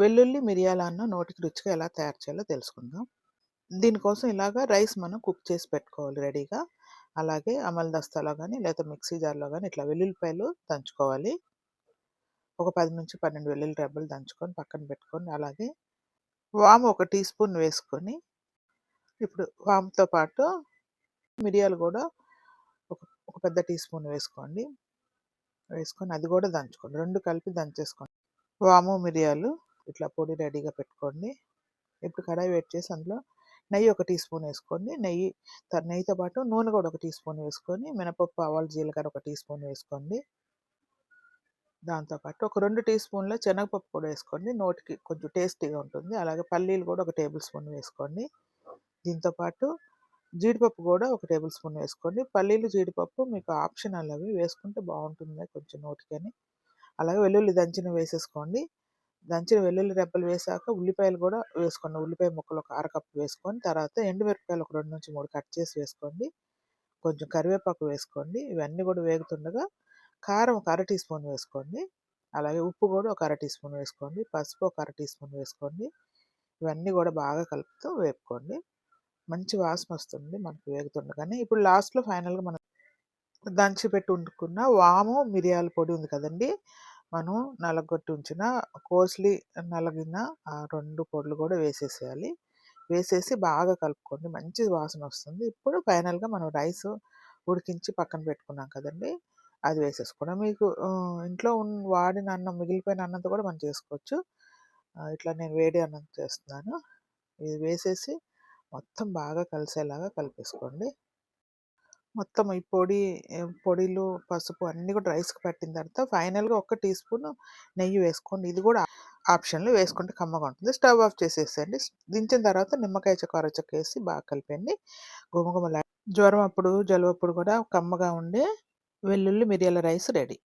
వెల్లుల్లి మిరియాల అన్న నోటికి రుచిగా ఎలా తయారు చేయాలో తెలుసుకుందాం. దీనికోసం ఇలాగా రైస్ మనం కుక్ చేసి పెట్టుకోవాలి రెడీగా. అలాగే అమల్ దస్తాలో లేదా మిక్సీ జార్‌లో కానీ ఇట్లా వెల్లుల్లిపాయలు దంచుకోవాలి. ఒక 10-12 వెల్లుల్లి రెబ్బలు దంచుకొని పక్కన పెట్టుకొని, అలాగే వాము ఒక టీ స్పూన్ వేసుకొని, ఇప్పుడు వాముతో పాటు మిరియాలు కూడా ఒక ఒక పెద్ద టీ స్పూన్ వేసుకోండి. వేసుకొని అది కూడా దంచుకోండి. రెండు కలిపి దంచేసుకోండి. వాము, మిరియాలు ఇట్లా పొడి రెడీగా పెట్టుకోండి. ఇప్పుడు కడాయి వేడి చేసి అందులో నెయ్యి ఒక టీ స్పూన్ వేసుకోండి. నెయ్యి త నెయ్యితో పాటు నూనె కూడా ఒక టీ స్పూన్ వేసుకొని, మినపప్పు, ఆవాలు, జీలకర్ర ఒక టీ స్పూన్ వేసుకోండి. దాంతో పాటు ఒక రెండు టీ స్పూన్ల శనగపప్పు కూడా వేసుకోండి. నోటికి కొంచెం టేస్టీగా ఉంటుంది. అలాగే పల్లీలు కూడా ఒక టేబుల్ స్పూన్ వేసుకోండి. దీంతో పాటు జీడిపప్పు కూడా ఒక టేబుల్ స్పూన్ వేసుకోండి. పల్లీలు, జీడిపప్పు మీకు ఆప్షనల్ అవి. వేసుకుంటే బాగుంటుంది కొంచెం నోటికని. అలాగే వెల్లుల్లి దంచిన వేసేసుకోండి. దంచిన వెల్లుల్లి రెబ్బలు వేసాక ఉల్లిపాయలు కూడా వేసుకోండి. ఉల్లిపాయ ముక్కలు ఒక అరకప్పు వేసుకొని, తర్వాత ఎండుమిరపకాయలు ఒక 2-3 కట్ చేసి వేసుకోండి. కొంచెం కరివేపాకు వేసుకోండి. ఇవన్నీ కూడా వేగుతుండగా కారం ఒక అర టీ స్పూన్ వేసుకోండి. అలాగే ఉప్పు కూడా ఒక అర టీ స్పూన్ వేసుకోండి. పసుపు ఒక అర టీ స్పూన్ వేసుకోండి. ఇవన్నీ కూడా బాగా కలుపుతూ వేపుకోండి. మంచి వాసన వస్తుంది మనకు వేగుతుండగానే. ఇప్పుడు లాస్ట్‌లో ఫైనల్‌గా మనం దంచి పెట్టి వండుకున్న వాము, మిరియాల పొడి ఉంది కదండీ! మనం నలగొట్టి ఉంచిన కోస్లీ నలగిన ఆ 2 పొడులు కూడా వేసేసేయాలి. వేసేసి బాగా కలుపుకోండి. మంచి వాసన వస్తుంది ఇప్పుడు ఫైనల్‌గా మనం రైస్ ఉడికించి పక్కన పెట్టుకున్నాం కదండీ! అది వేసేసుకోవడం. మీకు ఇంట్లో ఉన్ వాడిన అన్నం మిగిలిపోయిన అన్నంతో కూడా మనం చేసుకోవచ్చు. ఇట్లా నేను వేడి అన్నం చేస్తున్నాను. ఇది వేసేసి మొత్తం బాగా కలిసేలాగా కలిపేసుకోండి. మొత్తం ఈ పొడి ఆహ్, పొడిలు, పసుపు అన్నీ కూడా రైస్‌కి పట్టిన తర్వాత ఫైనల్‌గా ఒక టీ స్పూన్ నెయ్యి వేసుకోండి. ఇది కూడా ఆప్షనల్ వేసుకుంటే కమ్మగా ఉంటుంది. స్టవ్ ఆఫ్ చేసేసేయండి. దించిన తర్వాత నిమ్మకాయ చెక్క, అరచెక్కేసి బాగా కలిపేయండి. గుమగుమలా జ్వరం అప్పుడు, జలుబప్పుడు కూడా కమ్మగా ఉండే వెల్లుల్లి, మిరియాల రైస్ రెడీ.